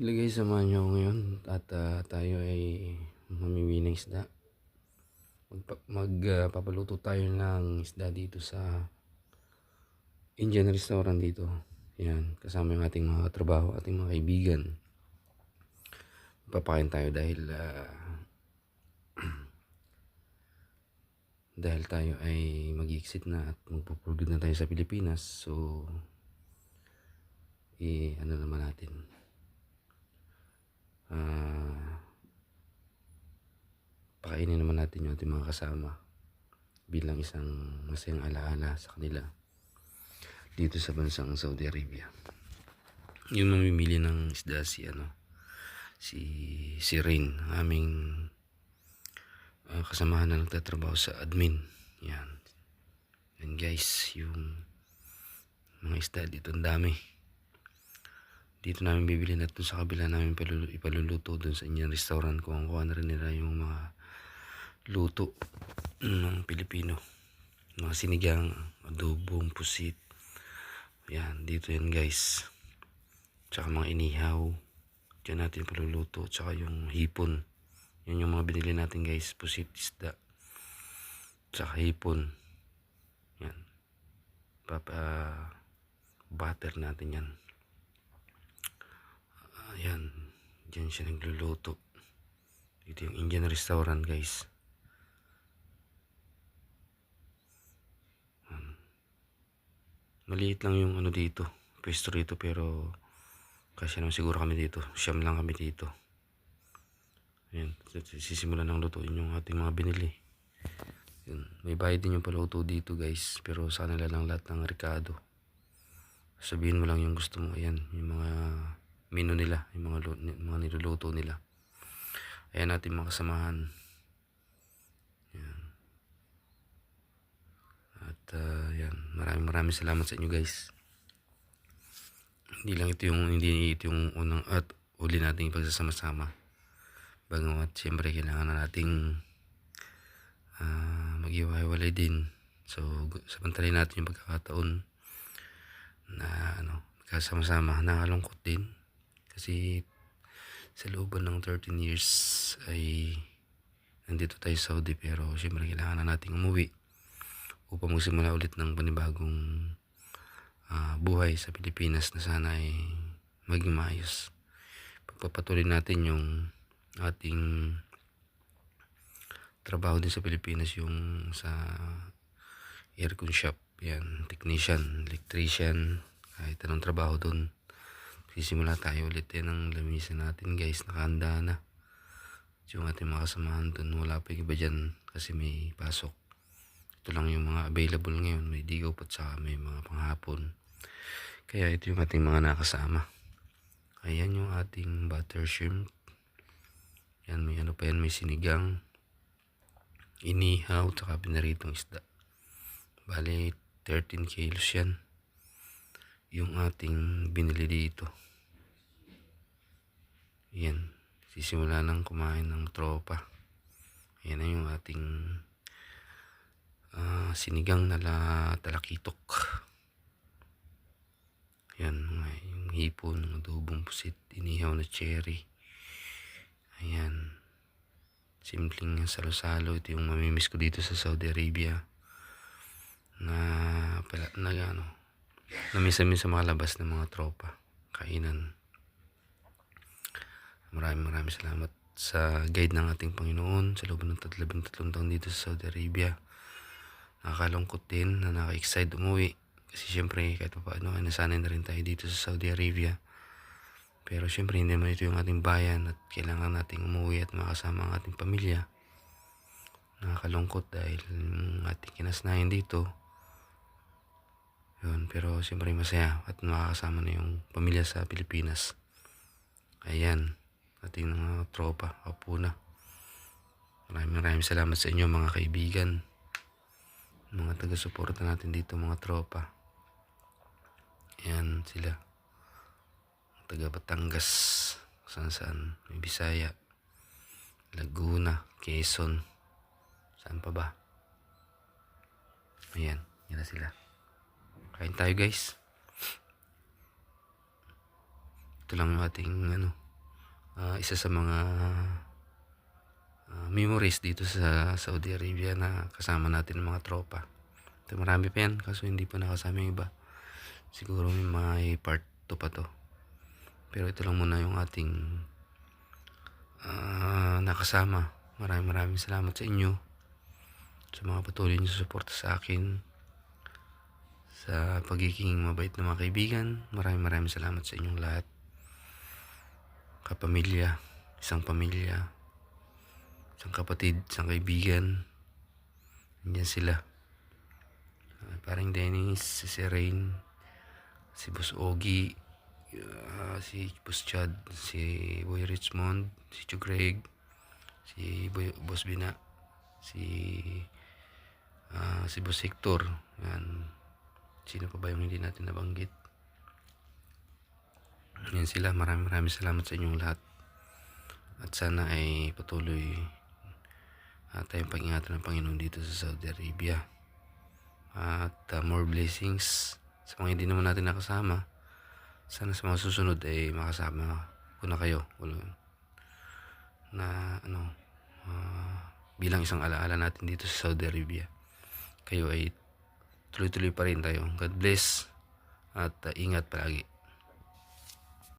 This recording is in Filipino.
Hello guys, samahan ngayon at ah, tayo ay mamimili ng isda. Magpa- Magpapaluto tayo ng isda dito sa Indian restaurant dito. Yan, kasama yung ating mga trabaho, ating mga kaibigan. Papakain tayo dahil ah, dahil tayo ay mag-exit na at magpo-for good na tayo sa Pilipinas. So, i ano naman natin, ah pakainin naman natin yung ating mga kasama bilang isang masayang alaala sa kanila dito sa bansang Saudi Arabia. Yung mamimili ng isda si ano si si Rain, aming ah, kasamahan na nagtatrabaho sa admin. Yan. Yan guys, yung mga isda dito ang dami dito namin bibili na sa kabila namin palulu- ipaluluto dun sa inyong restaurant kung kuha na rin nila yung mga luto ng Pilipino. Mga sinigang adobong pusit. Yan dito yan guys. Tsaka mga inihaw. Dyan natin paluluto. Tsaka yung hipon. Yan yung mga binili natin guys. Pusit isda. Tsaka hipon. Yan. Papa butter natin yan Ayan. Diyan siya nagluluto. Dito yung Indian restaurant guys. Ayan. Maliit lang yung ano dito. Pwesto rito pero kasi naman siguro kami dito. Siyam lang kami dito. Ayan. Sisimulan ng lutuin yung ating mga binili. Yun. May bayad din yung paluto dito guys. Pero sa kanila lang lahat ng Ricardo. Sabihin mo lang yung gusto mo. Ayan. Yung mga menu nila, yung mga, mga niluluto nila. Ayan natin mga kasamahan. Yan. At ah, yan, maraming maraming salamat sa inyo guys. Hindi lang ito yung hindi ito yung unang at uli nating pagsasama-sama. Bagamat siyempre kailangan na nating ah, maghiwa-hiwalay din. So, samantalin natin yung pagkakataon na ano, magkasama-sama. Nakalungkot din. Kasi sa looban ng 13 years ay nandito tayo sa Saudi pero siyempre kailangan na nating umuwi upang magsimula ulit ng panibagong ah, buhay sa Pilipinas na sana ay maging maayos. Pagpapatuloy natin yung ating trabaho din sa Pilipinas yung sa aircon shop yan, technician, electrician kahit anong trabaho doon sisimula tayo ulit yan ang lamisan natin guys. Nakahanda na. Yung ating mga kasamahan dun. Wala pa yung iba dyan kasi may pasok. Ito lang yung mga available ngayon. May digaw pa saka may mga panghapon. Kaya ito yung ating mga nakasama. Ayan yung ating butter shrimp. Yan may ano pa yan may sinigang inihaw tsaka pinaritong isda. Bali 13 kilos yan yung ating binili dito. Yan. Sisimula nang kumain ng tropa. Yan na yung ating ah, sinigang na la, talakitok. Yan. Yung hipon, adobong pusit, inihaw na cherry. Ayan. Simpleng salo-salo. Ito yung mamimiss ko dito sa Saudi Arabia. Na, pala, na ano, Namisa-misa makalabas ng mga tropa. Kainan. Maraming maraming salamat sa guide ng ating Panginoon sa loob ng 33 taon dito sa Saudi Arabia. Nakakalungkot din na naka-excite umuwi. Kasi syempre kahit pa paano ay nasanay na rin tayo dito sa Saudi Arabia. Pero syempre hindi naman ito yung ating bayan at kailangan nating umuwi at makasama ang ating pamilya. Nakakalungkot dahil ating kinasnayan dito yun, pero siyempre masaya at makakasama na yung pamilya sa Pilipinas. Ayan, ating mga tropa, kapuna. Maraming maraming salamat sa inyo mga kaibigan. Mga taga-suporta natin dito mga tropa. Ayan sila. Taga Batangas, saan saan, may Bisaya, Laguna, Quezon, saan pa ba? Ayan, yan na sila. Kain tayo guys. Ito lang yung ating ano, ah, isa sa mga ah, memories dito sa Saudi Arabia na kasama natin ng mga tropa. Ito marami pa yan kaso hindi pa nakasama yung iba. Siguro may part 2 pa to. Pero ito lang muna yung ating ah, nakasama. Maraming maraming salamat sa inyo. Sa mga patuloy niyo suporta sa akin. Sa pagiging mabait na mga kaibigan. Maraming maraming salamat sa inyong lahat. Kapamilya. Isang pamilya. Isang kapatid. Isang kaibigan. Nandiyan sila. Ah, parang Dennis, si Serain, si Boss Ogie, ah, si Boss Chad, si Boy Richmond, si Chu Greg, si Boy, Boss Bina, si ah, si Boss Hector. Yan. Sino pa ba yung hindi natin nabanggit? Yan sila. Maraming maraming salamat sa inyong lahat. At sana ay patuloy at tayong pag-ingatan ng Panginoon dito sa Saudi Arabia. At uh, more blessings sa mga hindi naman natin nakasama. Sana sa mga susunod ay makasama ko na kayo. Na ano, ah, bilang isang alaala natin dito sa Saudi Arabia. Kayo ay tuloy-tuloy pa rin tayo. God bless at uh, ingat palagi.